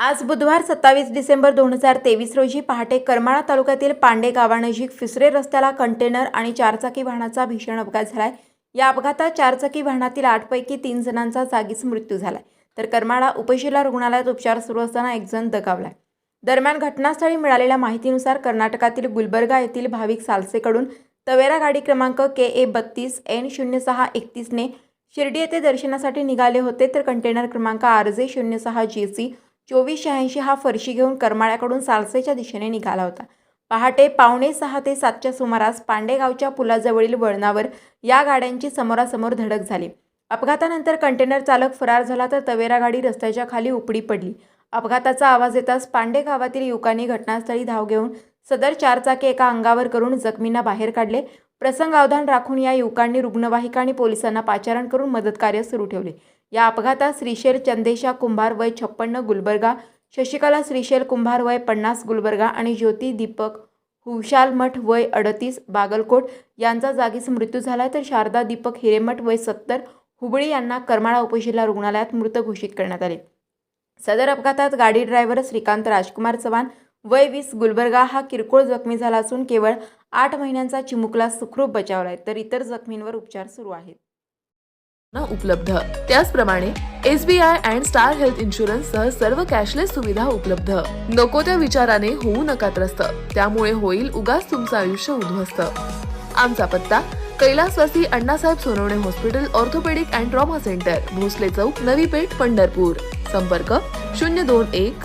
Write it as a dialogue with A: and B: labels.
A: आज बुधवार सत्तावीस डिसेंबर दोन हजार तेवीस रोजी पहाटे करमाळा तालुक्यातील पांडे गावानजीक फिसरे रस्त्याला कंटेनर आणि चारचाकी वाहनाचा भीषण अपघात झालाय. या अपघातात चारचाकी वाहनातील आठपैकी तीन जणांचा जागीच मृत्यू झालाय. तर करमाळा उपजिल्हा रुग्णालयात उपचार सुरू असताना एक जण दगावलाय. दरम्यान घटनास्थळी मिळालेल्या माहितीनुसार कर्नाटकातील गुलबर्गा येथील भाविक सालसेकडून तवेरा गाडी क्रमांक के ए बत्तीस एन शून्य सहा एकतीसने शिर्डी येथे दर्शनासाठी निघाले होते. तर कंटेनर क्रमांक आर जे शून्य सहा जी सी चोवीस शहाऐंशी हा फरशी घेऊन करमाळ्याकडून सालसेच्या दिशेने निघाला होता. पहाटे पावणे सहा ते सातच्या सुमारास पांडेगावच्या पुलाजवळील वळणावर या गाड्यांची समोरासमोर धडक झाली. अपघातानंतर कंटेनर चालक फरार झाला तर तवेरा गाडी रस्त्याच्या खाली उपडी पडली. अपघाताचा आवाज येताच पांडे गावातील युवकांनी घटनास्थळी धाव घेऊन सदर चारचाकी एका अंगावर करून जखमींना बाहेर काढले. प्रसंगावधान राखून या युवकांनी रुग्णवाहिका आणि पोलिसांना पाचारण करून मदतकार्य सुरू ठेवले. या अपघातात श्रीशेल चंदेशा कुंभार वय छप्पन्न गुलबर्गा शशिकला श्रीशेल कुंभार वय पन्नास गुलबर्गा आणि ज्योती दीपक हुशाल मठ वय अडतीस बागलकोट यांचा जागीच मृत्यू झाला तर शारदा दीपक हिरेमठ वय सत्तर हुबळी यांना करमाळा उपजिल्हा रुग्णालयात मृत घोषित करण्यात आले. सदर अपघातात गाडी ड्रायव्हर श्रीकांत राजकुमार चव्हाण वय वीस गुलबर्गा हा किरकोळ जखमी झाला असून केवळ आठ महिन्यांचा चिमुकला सुखरूप बचावलाय तर इतर जखमींवर उपचार सुरू आहेत.
B: ना उपलब्ध. त्याचप्रमाणे S B I and Star Health insurance सह सर्व कॅशलेस सुविधा उपलब्ध. नको त्या विचाराने होऊ नका त्रस्त. त्यामुळे होईल उगाच तुमचं आयुष्य उद्ध्वस्त. आमचा पत्ता कैलासवासी Annasaheb Sonawane hospital orthopaedic and trauma centre Bhosale Chowk Navi Peth Pandharpur. संपर्क शून्य दोन एक